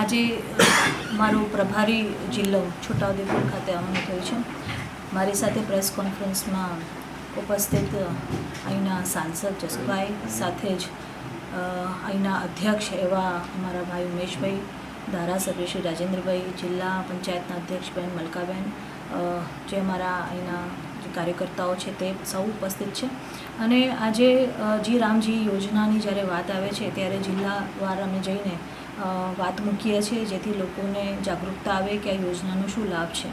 આજે મારો પ્રભારી જિલ્લો છોટાઉદેપુર ખાતે આવવાનું થયું છે. મારી સાથે પ્રેસ કોન્ફરન્સમાં ઉપસ્થિત અહીંના સાંસદ જસુભાઈ, સાથે જ અહીંના અધ્યક્ષ એવા અમારા ભાઈ ઉમેશભાઈ, ધારાસભ્ય શ્રી રાજેન્દ્રભાઈ, જિલ્લા પંચાયતના અધ્યક્ષ બેન મલકાબેન જે અમારા અહીંના કાર્યકર્તાઓ છે તે સૌ ઉપસ્થિત છે. અને આજે જી રામજી યોજનાની જ્યારે વાત આવે છે, ત્યારે જિલ્લાવાર અમે જઈને વાત મૂકીએ છીએ જેથી લોકોને જાગૃતતા આવે કે આ યોજનાનો શું લાભ છે.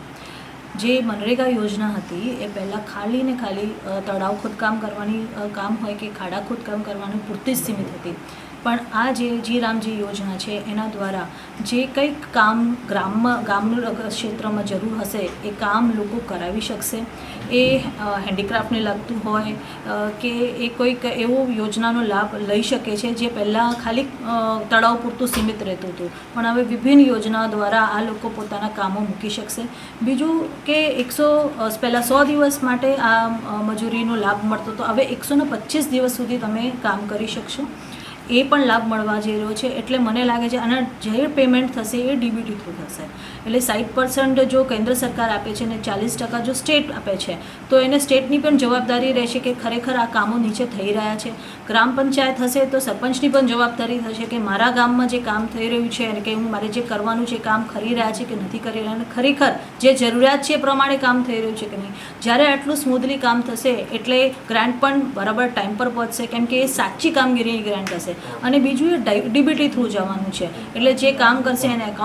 જે મનરેગા યોજના હતી એ પહેલાં ખાલી ને ખાલી તળાવ ખોદકામ કરવાની કામ હોય કે ખાડા ખોદકામ કરવાનું પૂરતી જ સીમિત હતી. પણ આ જે જી રામજી યોજના છે એના દ્વારા જે કંઈક કામ ગ્રામમાં ગામનું ક્ષેત્રમાં જરૂર હશે, એ કામ લોકો કરાવી શકશે. એ હેન્ડીક્રાફ્ટને લાગતું હોય કે એ કોઈક એવો યોજનાનો લાભ લઈ શકે છે જે પહેલાં ખાલી તળાવ પૂરતું સીમિત રહેતું હતું. પણ હવે વિભિન્ન યોજના દ્વારા આ લોકો પોતાના કામો મૂકી શકશે. બીજું કે એકસો પહેલાં સો દિવસ માટે આ મજૂરીનો લાભ મળતો હતો હવે એકસો ને પચીસ દિવસ સુધી તમે કામ કરી શકશો. એ પણ લાભ મળવા જઈ રહ્યો છે. એટલે મને લાગે છે આના જે પેમેન્ટ થશે એ ડીબીટી થ્રુ થશે. એટલે સાઠ પર્સન્ટ જો કેન્દ્ર સરકાર આપે છે અને ચાલીસ ટકા જો સ્ટેટ આપે છે, તો એને સ્ટેટની પણ જવાબદારી રહેશે કે ખરેખર આ કામો નીચે થઈ રહ્યા છે. ગ્રામ પંચાયત હશે તો સરપંચની પણ જવાબદારી થશે કે મારા ગામમાં જે કામ થઈ રહ્યું છે અને કે હું મારે જે કરવાનું છે કામ કરી રહ્યા છે કે નથી કરી રહ્યા અને ખરેખર જે જરૂરિયાત છે એ પ્રમાણે કામ થઈ રહ્યું છે કે નહીં. જ્યારે આટલું સ્મૂથલી કામ થશે એટલે ગ્રાન્ટ પણ બરાબર ટાઈમ પર પહોંચશે. કેમ કે એ સાચી કામગીરીની ગ્રાન્ટ હશે. અને બીજું એ ડીબીટી થ્રુ જવાનું છે. એટલે જે કામ કરશે એને એકાઉન્ટ